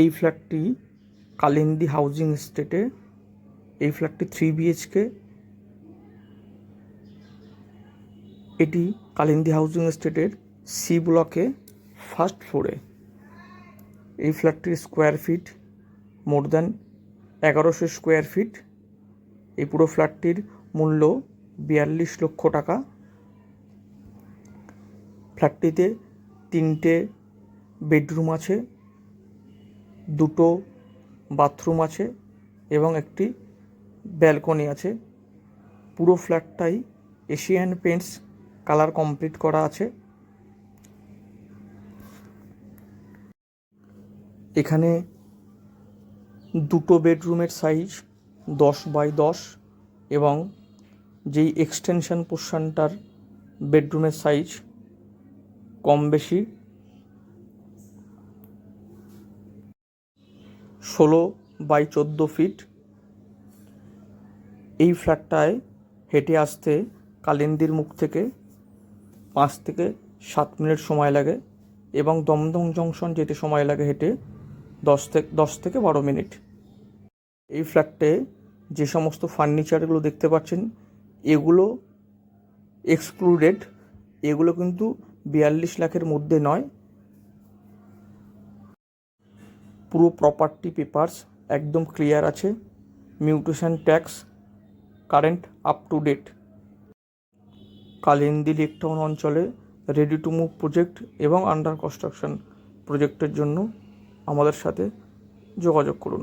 এই ফ্ল্যাটটি কালিন্দী হাউজিং এস্টেটে, এই ফ্ল্যাটটি থ্রি বিএইচকে। এটি কালিন্দী হাউজিং এস্টেটের সি ব্লকে ফার্স্ট ফ্লোরে। এই ফ্ল্যাটটির স্কোয়ার ফিট, মোর দ্যান এগারোশো স্কোয়ার ফিট। এই পুরো ফ্ল্যাটটির মূল্য বিয়াল্লিশ লক্ষ টাকা। ফ্ল্যাটটিতে তিনটে বেডরুম আছে। দুটো বাথরুম আছে এবং একটি ব্যালকনি আছে। পুরো ফ্ল্যাটটাই এশিয়ান পেন্টস কালার কমপ্লিট করা আছে। এখানে দুটো বেডরুমের সাইজ দশ বাই দশ এবং যেই এক্সটেনশন পোর্শনটার বেডরুমের সাইজ কম বেশি ষোলো বাই চোদ্দ ফিট। এই ফ্ল্যাটটায় হেঁটে আসতে কালিন্দির মুখ থেকে পাঁচ থেকে সাত মিনিট সময় লাগে এবং দমদম জংশন যেতে সময় লাগে হেঁটে দশ থেকে দশ থেকে বারো মিনিট। এই ফ্ল্যাটে যে সমস্ত ফার্নিচারগুলো দেখতে পাচ্ছেন, এগুলো এক্সক্লুডেড, এগুলো কিন্তু বিয়াল্লিশ লাখের মধ্যে নয় পুরো প্রপার্টি পেপারস একদম ক্লিয়ার আছে mutation tax current up to date Kalindi Lake Town অঞ্চলে রেডি টু মুভ প্রজেক্ট এবং আন্ডার কনস্ট্রাকশন প্রজেক্টের জন্য আমাদের সাথে যোগাযোগ করুন।